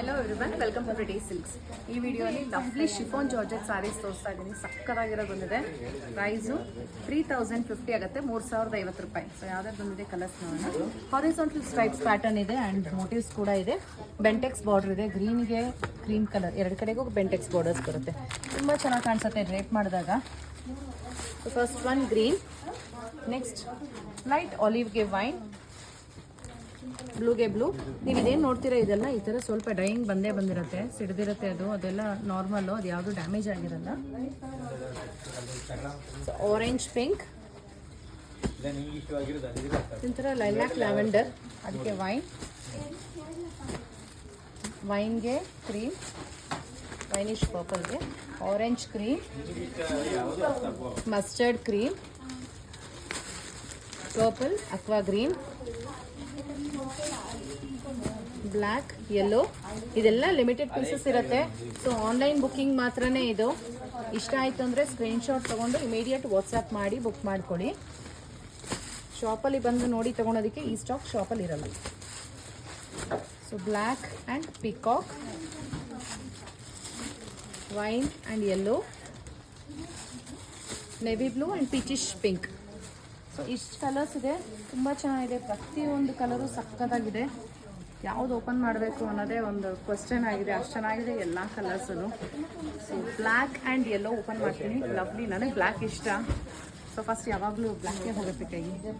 Hello everyone welcome to Ready Silks ಈ ವಿಡಿಯೋಲಿ lovely chiffon georgette saris ತೋರಿಸ್ತಾ ಇದ್ದೀನಿ ಸಕ್ಕದಾಗಿರೋ ಬಂದಿದೆ. ಪ್ರೈಸು ತ್ರೀ ತೌಸಂಡ್ ಫಿಫ್ಟಿ ಆಗುತ್ತೆ, ಮೂರು ಸಾವಿರದ ಐವತ್ತು ರೂಪಾಯಿ. ಸೊ ಯಾವುದೇ ಬಂದಿದೆ ಕಲರ್ಸ್ ನೋಡೋಣ. ಹಾರಿಸಾಂಟಲ್ ಸ್ಟ್ರೈಪ್ಸ್ ಪ್ಯಾಟರ್ನ್ ಇದೆ ಆ್ಯಂಡ್ ಮೋಟಿವ್ಸ್ ಕೂಡ ಇದೆ. ಬೆಂಟೆಕ್ಸ್ ಬಾರ್ಡರ್ ಇದೆ. ಗ್ರೀನ್ಗೆ ಕ್ರೀಮ್ ಕಲರ್ ಎರಡು ಕಡೆಗೂ ಬೆಂಟೆಕ್ಸ್ ಬಾರ್ಡರ್ಸ್ ಬರುತ್ತೆ. ತುಂಬ ಚೆನ್ನಾಗಿ ಕಾಣಿಸುತ್ತೆ ರೇಟ್ ಮಾಡಿದಾಗ. First one green next light ಆಲಿವ್ಗೆ wine ಬ್ಲೂಗೆ ಬ್ಲೂ ನೀವು ಇದೇನು ನೋಡ್ತೀರಾ ಇದೆಲ್ಲ? ಈ ಥರ ಸ್ವಲ್ಪ ಡೈಯಿಂಗ್ ಬಂದೇ ಬಂದಿರುತ್ತೆ. ಸಿಡ್ದಿರುತ್ತೆ ಅದು. ಅದೆಲ್ಲ ನಾರ್ಮಲ್ಲು ಅದು ಯಾವುದು ಡ್ಯಾಮೇಜ್ ಆಗಿರಲ್ಲ. ಆರೆಂಜ್ ಪಿಂಕ್ ಒಂಥರ ಲೈಲಾಕ್ ಲ್ಯಾವೆಂಡರ್ ಅದಕ್ಕೆ ವೈನ್ ವೈನ್ಗೆ cream winish ಪರ್ಪಲ್ಗೆ orange cream mustard cream purple aqua green black yellow ಇದೆಲ್ಲ ಲಿಮಿಟೆಡ್ ಪೀಸಸ್ ಇರುತ್ತೆ. ಸೊ ಆನ್ಲೈನ್ ಬುಕ್ಕಿಂಗ್ ಮಾತ್ರನೇ ಇದು. ಇಷ್ಟ ಆಯಿತು ಅಂದರೆ ಸ್ಕ್ರೀನ್ಶಾಟ್ ತೊಗೊಂಡು ಇಮಿಡಿಯೇಟ್ ವಾಟ್ಸಪ್ ಮಾಡಿ ಬುಕ್ ಮಾಡ್ಕೊಳ್ಳಿ. ಶಾಪಲ್ಲಿ ಬಂದು ನೋಡಿ ತೊಗೊಳೋದಕ್ಕೆ ಈ ಸ್ಟಾಕ್ ಶಾಪಲ್ಲಿ ಇರಲ್ಲ. So black and peacock wine and yellow navy blue and peachish pink so ಇಷ್ಟು ಕಲರ್ಸ್ ಇದೆ. ತುಂಬ ಚೆನ್ನಾಗಿದೆ. ಪ್ರತಿಯೊಂದು ಕಲರು ಸಕ್ಕತ್ತಾಗಿದೆ ಯಾವ್ದು ಓಪನ್ ಮಾಡಬೇಕು ಅನ್ನೋದೇ ಒಂದು ಕ್ವಶನ್ ಆಗಿದೆ. ಅಷ್ಟು ಚೆನ್ನಾಗಿದೆ ಎಲ್ಲ colours so black and yellow open ಮಾಡ್ತೀನಿ. ಲವ್ಲಿ ನನಗೆ ಬ್ಲ್ಯಾಕ್ ಇಷ್ಟ. ಸೊ ಫಸ್ಟ್ ಯಾವಾಗಲೂ ಬ್ಲ್ಯಾಕೇ ಹೋಗುತ್ತೆ ಕೈಗೆ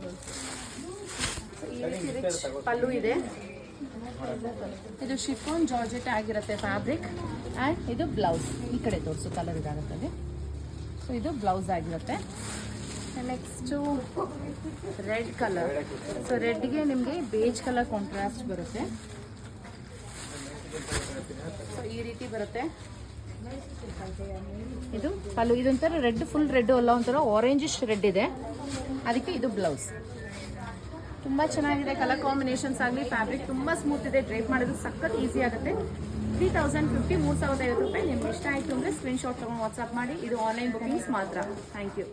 ಪಲ್ಲು ಇದೆ. ಇದು ಶಿಫೋನ್ ಜಾರ್ಜೆಟ್ ಆಗಿರುತ್ತೆ ಫ್ಯಾಬ್ರಿಕ್ ಆ್ಯಂಡ್ ಇದು ಬ್ಲೌಸ್ ಈ ಕಡೆ ತೋರಿಸು ಕಲರ್ ಇದಾಗುತ್ತದೆ ಸೊ ಇದು ಬ್ಲೌಸ್ ಆಗಿರುತ್ತೆ. ನೆಕ್ಸ್ಟು ರೆಡ್ ಕಲರ್ ಸೊ ರೆಡ್ಗೆ ನಿಮಗೆ ಬೇಜ್ ಕಲರ್ ಕಾಂಟ್ರಾಸ್ಟ್ ಬರುತ್ತೆ. ಸೊ ಈ ರೀತಿ ಬರುತ್ತೆ. ಇದು ಪಲ್ಲು ಇದೊಂಥರ ರೆಡ್ ಫುಲ್ ರೆಡ್ ಅಲ್ಲ, ಒಂಥರ ಆರೆಂಜಿಶ್ ರೆಡ್ ಇದೆ. ಅದಕ್ಕೆ ಇದು ಬ್ಲೌಸ್ ತುಂಬ ಚೆನ್ನಾಗಿದೆ ಕಲರ್ ಕಾಂಬಿನೇಷನ್ಸ್ ಆಗಲಿ ಫ್ಯಾಬ್ರಿಕ್ ತುಂಬ ಸ್ಮೂತ್ ಇದೆ. ಡ್ರೈಪ್ ಮಾಡೋದು ಸಖತ್ ಈಸಿ ಆಗುತ್ತೆ. ತ್ರೀ ತೌಸಂಡ್ ಫಿಫ್ಟಿ ಮೂರು ಸಾವಿರದ ಐವತ್ತು ರೂಪಾಯಿ. ನಿಮ್ಗೆ ಇಷ್ಟ ಆಯಿತು ಅಂದರೆ ಸ್ಕ್ರೀನ್ಶಾಟ್ ತೊಗೊಂಡು ವಾಟ್ಸಪ್ ಮಾಡಿ. ಇದು ಆನ್ಲೈನ್ ಬುಕಿಂಗ್ಸ್ ಮಾತ್ರ. Thank you